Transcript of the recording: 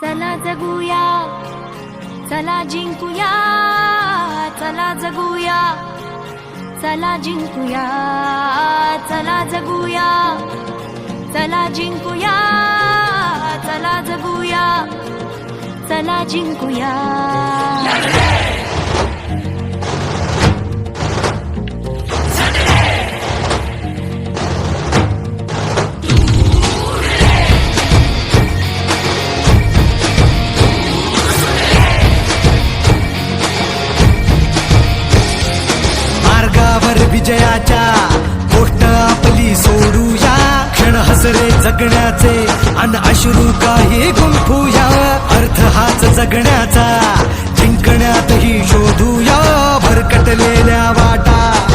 चला जगूया चला जिंकूया चला जगूया चला जिंकूया चला जगूया चला जिंकूया चला जगूया चला जिंकूया. जगण्याचे अन अश्रू काही गुंफूया. अर्थ हाच जगण्याचा. जिंकण्यातही शोधूया. भरकटलेल्या वाटा.